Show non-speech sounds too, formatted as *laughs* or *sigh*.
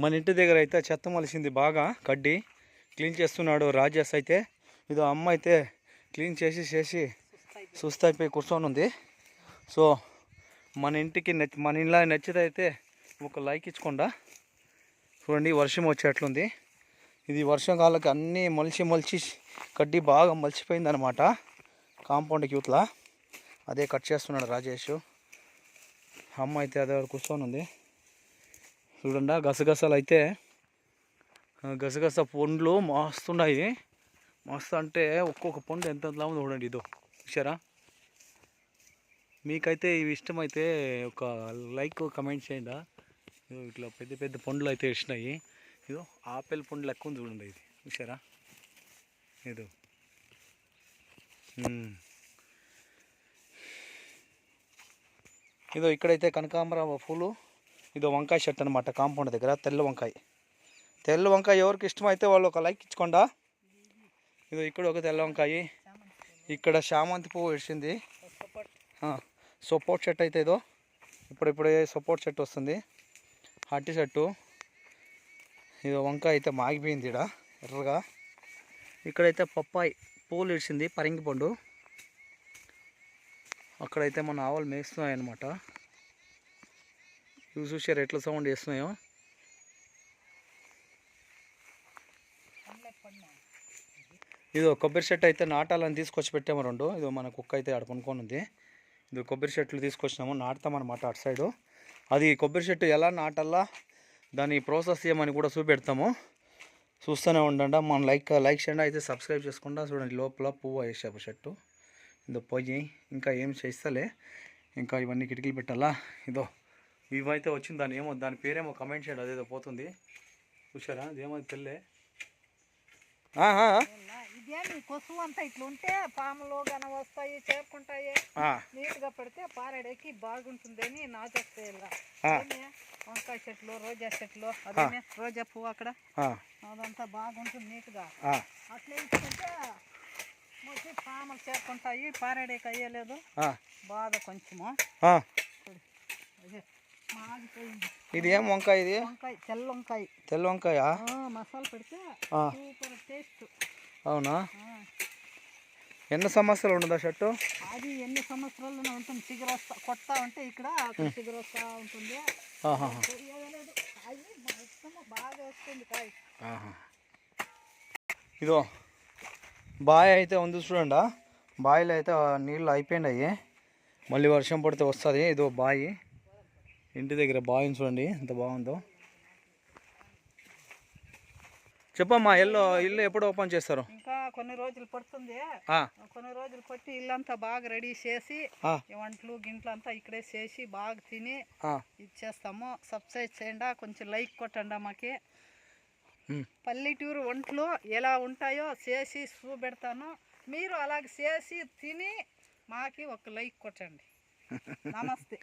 మన ఇంటి దగ్గర అయితే చెత్త మలిసింది బాగా కడ్డి క్లీన్ చేస్తున్నాడు రాజేష్ అయితే. ఇదో అమ్మ అయితే క్లీన్ చేసి చేసి సుస్తైపోయి కూర్చొని ఉంది. సో మన ఇంటికి నచ్చ మన ఇంట్లో నచ్చితే అయితే ఒక లైక్ ఇచ్చకుండా. చూడండి వర్షం వచ్చేట్లుంది. ఇది వర్షాకాలకి అన్నీ మలిచి మలిచి కడ్డీ బాగా మలిచిపోయింది అనమాట కాంపౌండ్కి యూత్లా అదే కట్ చేస్తున్నాడు రాజేష్. అమ్మ అయితే అదే కూర్చొని ఉంది. చూడండి గసగసాలు అయితే గసగస పండ్లు మస్తున్నాయి. మస్తు అంటే ఒక్కొక్క పండు ఎంత ఎంతలా ఉందో చూడండి ఇదో. చూసారా మీకైతే ఇవి ఇష్టమైతే ఒక లైక్ కమెంట్ చేయండి. ఇదో ఇట్లా పెద్ద పెద్ద పండ్లు అయితే ఇచ్చినాయి ఇదో ఆపిల్ పండ్లు ఎక్కువ ఉంది చూడండి ఇది. చూసారా ఏదో ఇదో ఇక్కడైతే కనకాంబర పూలు. ఇదో వంకాయ చెట్టు అనమాట కాంపౌండ్ దగ్గర తెల్ల వంకాయ. తెల్ల వంకాయ ఎవరికి ఇష్టమైతే వాళ్ళు ఒక లైక్ ఇచ్చుకోండా. ఇదో ఇక్కడ ఒక తెల్ల వంకాయ ఇక్కడ శామంతి పువ్వు విడిచింది సపోర్ట్ చెట్టు అయితే ఇదో. ఇప్పుడిప్పుడే సపోర్ట్ చెట్టు వస్తుంది. హట్టి చెట్టు ఇదో వంకాయ అయితే మాగిపోయింది ఇక్కడ ఎర్రగా. ఇక్కడైతే పప్పాయి పూలు ఇడిచింది పరింగి పండు. అక్కడైతే మన ఆవులు మేస్తున్నాయి అనమాట ఇవి చూసారు ఎట్లా సౌండ్ చేస్తున్నాయో. ఇదో కొబ్బరి చెట్టు అయితే నాటాలని తీసుకొచ్చి పెట్టాము రెండు. ఇదో మన కుక్క అయితే ఆడ కొనుక్కొని ఉంది. ఇది కొబ్బరి చెట్లు తీసుకొచ్చినాము. నాటుతామన్నమాట అటు సైడు. అది కొబ్బరి చెట్టు ఎలా నాటాలా దాని ప్రాసెస్ ఏమని కూడా చూపెడతాము. చూస్తూనే ఉండండి మన లైక్ లైక్ చేయండి. అయితే సబ్స్క్రైబ్ చేసుకుంటా చూడండి లోపల పువ్వు వేసాము చెట్టు. ఇదో పొయ్యి. ఇంకా ఏం చేస్తలే. ఇంకా ఇవన్నీ కిటికీలు పెట్టాలా. ఇదో ఇవైతే వచ్చింది దాని ఏమో దాని పేరేమో కమెంట్ చేయండి అదేదో పోతుంది. చూసారా అదేమో తెల్లే. ఇదేమి కొసువు అంతా ఇట్లా ఉంటే పాములు గన వస్తాయి చేరుకుంటాయి. ఆ, నీట్గా పెడితే పారడేకి బాగుంటుందని నాజేస్తాయిలా ఆ. వంకాయ చెట్లు రోజా చెట్లు అదే రోజా పువ్వు అక్కడ. అదంతా బాగుంటుంది నీట్గా ఆ. అట్లా ఇచ్చుకుంటే మొత్తం పాములు చేరుకుంటాయి పారడేకి అయ్యలేదు. బాగా కొంచెము. ఇది ఏం వంకాయ ఇది? వంకాయ తెల్ల వంకాయ. తెల్ల వంకాయ? మసాలా పెడితే. Super taste. అవునా? ఎన్ని సంవత్సరాలు ఉండదా షర్టు? అది ఎన్ని సంవత్సరాలు ఉంటుంది. చిగురు వస్తా కొడతా ఉంటే ఇక్కడ చిగురు వస్తా ఉంటుంది. బాగా వస్తుంది కాయ. ఇదో బావి అయితే ఉంది చూడండి? బావిలో అయితే నీళ్ళు అయిపోయినాయి. మళ్ళీ వర్షం పడితే వస్తుంది. ఇదో బావి ఇంటి దగ్గర బావిని చూడండి ఎంత బాగుందో. చెప్పమ్మా ఇల్లు ఇల్లు ఎప్పుడు ఓపెన్ చేస్తారు? ఇంకా కొన్ని రోజులు పడుతుంది. కొన్ని రోజులు పట్టి ఇల్లంతా బాగా రెడీ చేసి వంటలు గింట్లు అంతా ఇక్కడే చేసి బాగా తిని. ఇచ్చేస్తాము. సబ్స్క్రైబ్ చేయండి కొంచెం లైక్ కొట్టండి మాకి. పల్లెటూరు వంటలు ఎలా ఉంటాయో చేసి చూపెడతాను మీరు అలాగ చేసి తిని మాకి ఒక లైక్ కొట్టండి. *laughs* నమస్తే.